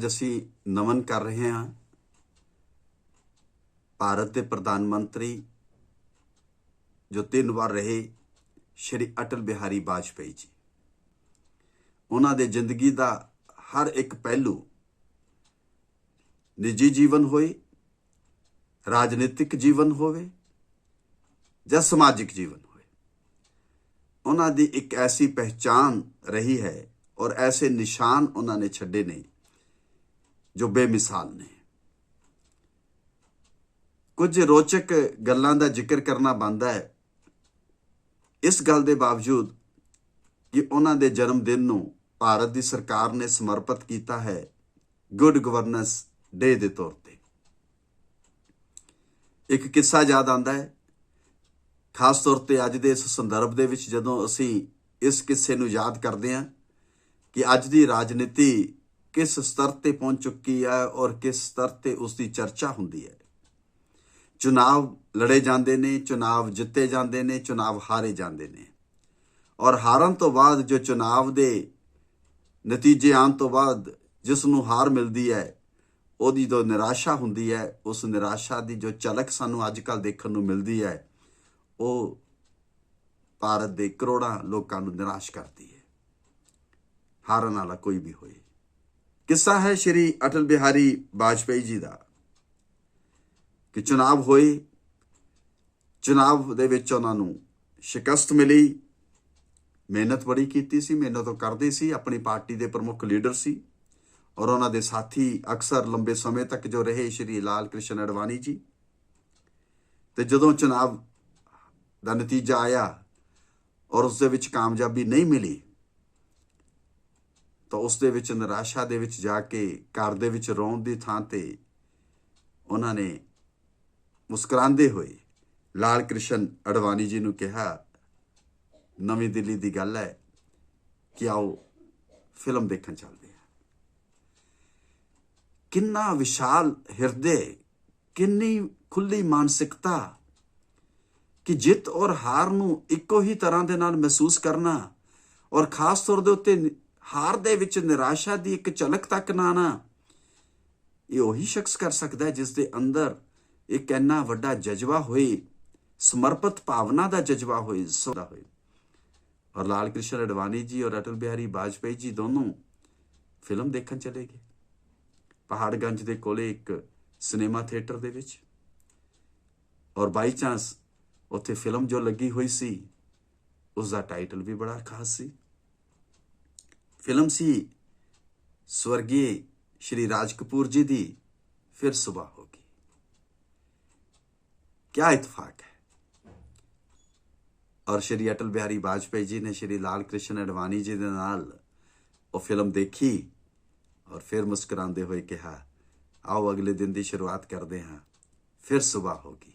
ਅੱਜ ਅਸੀਂ ਨਮਨ ਕਰ ਰਹੇ ਹਾਂ ਭਾਰਤ ਦੇ ਪ੍ਰਧਾਨ ਮੰਤਰੀ ਜੋ ਤਿੰਨ ਵਾਰ ਰਹੇ ਸ਼੍ਰੀ ਅਟਲ ਬਿਹਾਰੀ ਵਾਜਪੇਈ ਜੀ। ਉਹਨਾਂ ਦੇ ਜ਼ਿੰਦਗੀ ਦਾ ਹਰ ਇੱਕ ਪਹਿਲੂ ਨਿੱਜੀ ਜੀਵਨ ਹੋਏ, ਰਾਜਨੀਤਿਕ ਜੀਵਨ ਹੋਵੇ ਜਾਂ ਸਮਾਜਿਕ ਜੀਵਨ ਹੋਵੇ ਉਹਨਾਂ ਦੀ ਇੱਕ ਐਸੀ ਪਹਿਚਾਨ ਰਹੀ ਹੈ ਔਰ ਐਸੇ ਨਿਸ਼ਾਨ ਉਹਨਾਂ ਨੇ ਛੱਡੇ ਨਹੀਂ ਜੋ ਬੇਮਿਸਾਲ ਨੇ। ਕੁਝ ਰੋਚਕ ਗੱਲਾਂ ਦਾ ਜ਼ਿਕਰ ਕਰਨਾ ਬੰਦਾ ਹੈ। ਇਸ ਗੱਲ ਦੇ ਬਾਵਜੂਦ ਕਿ ਉਹਨਾਂ ਦੇ ਜਨਮ ਦਿਨ ਨੂੰ ਭਾਰਤ ਦੀ ਸਰਕਾਰ ਨੇ ਸਮਰਪਿਤ ਕੀਤਾ ਹੈ ਗੁੱਡ ਗਵਰਨੈਂਸ ਡੇ ਦੇ ਤੌਰ ਤੇ। ਇੱਕ ਕਿੱਸਾ ਯਾਦ ਆਉਂਦਾ ਹੈ। ਖਾਸ ਤੌਰ ਤੇ ਅੱਜ ਦੇ ਇਸ ਸੰਦਰਭ ਦੇ ਵਿੱਚ ਜਦੋਂ ਅਸੀਂ ਇਸ ਕਿੱਸੇ ਨੂੰ ਯਾਦ ਕਰਦੇ ਹਾਂ ਕਿ ਅੱਜ ਦੀ ਰਾਜਨੀਤੀ ਕਿਸ ਸਤਰ ਤੇ ਪਹੁੰਚ ਚੁੱਕੀ ਹੈ ਔਰ ਕਿਸ ਸਤਰ ਤੇ ਉਸ ਦੀ ਚਰਚਾ ਹੁੰਦੀ ਹੈ। ਚੁਣਾਵ ਲੜੇ ਜਾਂਦੇ ਨੇ, ਚੁਣਾਵ ਜਿੱਤੇ ਜਾਂਦੇ ਨੇ, ਚੁਣਾਵ ਹਾਰੇ ਜਾਂਦੇ ਨੇ। ਔਰ ਹਾਰਨ ਤੋਂ ਬਾਅਦ ਜੋ ਚੁਣਾਵ ਦੇ ਨਤੀਜੇ ਆਉਣ ਤੋਂ ਬਾਅਦ ਜਿਸ ਨੂੰ ਹਾਰ ਮਿਲਦੀ ਹੈ, ਉਹਦੀ ਜੋ ਨਿਰਾਸ਼ਾ ਹੁੰਦੀ ਹੈ, ਉਸ ਨਿਰਾਸ਼ਾ ਦੀ ਜੋ ਝਲਕ ਸਾਨੂੰ ਅੱਜ ਕੱਲ ਦੇਖਣ ਨੂੰ ਮਿਲਦੀ ਹੈ, ਉਹ ਭਾਰਤ ਦੇ ਕਰੋੜਾਂ ਲੋਕਾਂ ਨੂੰ ਨਿਰਾਸ਼ ਕਰਦੀ ਹੈ। ਹਾਰਨ ਵਾਲਾ ਕੋਈ ਵੀ ਹੋਏ। ਕਿੱਸਾ ਹੈ ਸ਼੍ਰੀ ਅਟਲ ਬਿਹਾਰੀ ਵਾਜਪੇਈ ਜੀ ਦਾ? ਕਿ ਚੁਣਾਵ ਹੋਏ, ਚੁਣਾਵ ਦੇ ਵਿੱਚ ਉਹਨਾਂ ਨੂੰ ਸ਼ਿਕਸਤ ਮਿਲੀ, ਮਿਹਨਤ ਬੜੀ ਕੀਤੀ ਸੀ, ਮਿਹਨਤ ਉਹ ਕਰਦੇ ਸੀ, ਆਪਣੀ ਪਾਰਟੀ ਦੇ ਪ੍ਰਮੁੱਖ ਲੀਡਰ ਸੀ, ਔਰ ਉਹਨਾਂ ਦੇ ਸਾਥੀ ਅਕਸਰ ਲੰਬੇ ਸਮੇਂ ਤੱਕ ਜੋ ਰਹੇ ਸ਼੍ਰੀ ਲਾਲ ਕ੍ਰਿਸ਼ਨ ਅਡਵਾਨੀ ਜੀ। ਤੇ ਜਦੋਂ ਚੁਣਾਵ ਦਾ ਨਤੀਜਾ ਆਇਆ, ਔਰ ਉਸ ਦੇ ਵਿੱਚ ਕਾਮਯਾਬੀ ਨਹੀਂ ਮਿਲੀ ਤਾਂ ਉਸ ਦੇ ਵਿੱਚ ਨਿਰਾਸ਼ਾ ਦੇ ਵਿੱਚ ਜਾ ਕੇ ਘਰ ਦੇ ਵਿੱਚ ਰੋਣ ਦੀ ਥਾਂ ਤੇ ਉਹਨਾਂ ਨੇ ਮੁਸਕਰਾਉਂਦੇ ਹੋਏ ਲਾਲ ਕ੍ਰਿਸ਼ਨ ਅਡਵਾਨੀ ਜੀ ਨੂੰ ਕਿਹਾ, ਨਵੀਂ ਦਿੱਲੀ ਦੀ ਗੱਲ ਹੈ ਕਿ ਆਓ ਫਿਲਮ ਦੇਖਣ ਚੱਲਦੇ ਹਾਂ। ਕਿੰਨਾ ਵਿਸ਼ਾਲ ਹਿਰਦੇ, ਕਿੰਨੀ ਖੁੱਲੀ ਮਾਨਸਿਕਤਾ ਕਿ ਜਿੱਤ ਔਰ ਹਾਰ ਨੂੰ ਇੱਕੋ ਹੀ ਤਰ੍ਹਾਂ ਦੇ ਨਾਲ ਮਹਿਸੂਸ ਕਰਨਾ ਔਰ ਖਾਸ ਤੌਰ ਦੇ ਉੱਤੇ ਹਾਰ ਦੇ ਵਿੱਚ ਨਿਰਾਸ਼ਾ ਦੀ ਇੱਕ ਝਲਕ ਤੱਕ ਨਾ ਆਣਾ ਇਹ ਉਹੀ ਸ਼ਖਸ ਕਰ ਸਕਦਾ ਹੈ ਜਿਸ ਦੇ ਅੰਦਰ ਇੱਕ ਇੰਨਾ ਵੱਡਾ ਜਜ਼ਬਾ ਹੋਏ, ਸਮਰਪਿਤ ਭਾਵਨਾ ਦਾ ਜਜ਼ਬਾ ਹੋਏ ਸਦਾ ਹੋਏ। ਔਰ ਲਾਲ ਕ੍ਰਿਸ਼ਨ ਅਡਵਾਨੀ ਜੀ ਔਰ ਅਟਲ ਬਿਹਾਰੀ ਵਾਜਪੇਈ ਜੀ ਦੋਨੋਂ ਫਿਲਮ ਦੇਖਣ ਚਲੇ ਗਏ। ਪਹਾੜਗੰਜ ਦੇ ਕੋਲੇ ਇੱਕ ਸਿਨੇਮਾ ਥੀਏਟਰ ਦੇ ਵਿੱਚ। ਔਰ ਬਾਈ ਚਾਂਸ ਉੱਥੇ ਫਿਲਮ ਜੋ ਲੱਗੀ ਹੋਈ ਸੀ ਉਸ ਦਾ ਟਾਈਟਲ ਵੀ ਬੜਾ ਖਾਸ ਸੀ। ਫਿਲਮ ਸੀ ਸਵਰਗੀ ਸ਼੍ਰੀ ਰਾਜ ਕਪੂਰ ਜੀ ਦੀ ਫਿਰ ਸਵੇਰ ਹੋ ਗਈ क्या इत्तेफाक है ਔਰ ਸ਼੍ਰੀ ਅਟਲ ਬਿਹਾਰੀ ਵਾਜਪੇਈ ਜੀ ਨੇ ਸ਼੍ਰੀ ਲਾਲ ਕ੍ਰਿਸ਼ਨ ਅਡਵਾਨੀ ਜੀ ਦੇ ਨਾਲ ਉਹ ਫਿਲਮ ਦੇਖੀ ਔਰ ਫਿਰ ਮੁਸਕਰਾਉਂਦੇ ਹੋਏ ਕਿਹਾ ਆਓ ਅਗਲੇ ਦਿਨ ਦੀ ਸ਼ੁਰੂਆਤ ਕਰਦੇ ਹਾਂ ਫਿਰ ਸਵੇਰ ਹੋਗੀ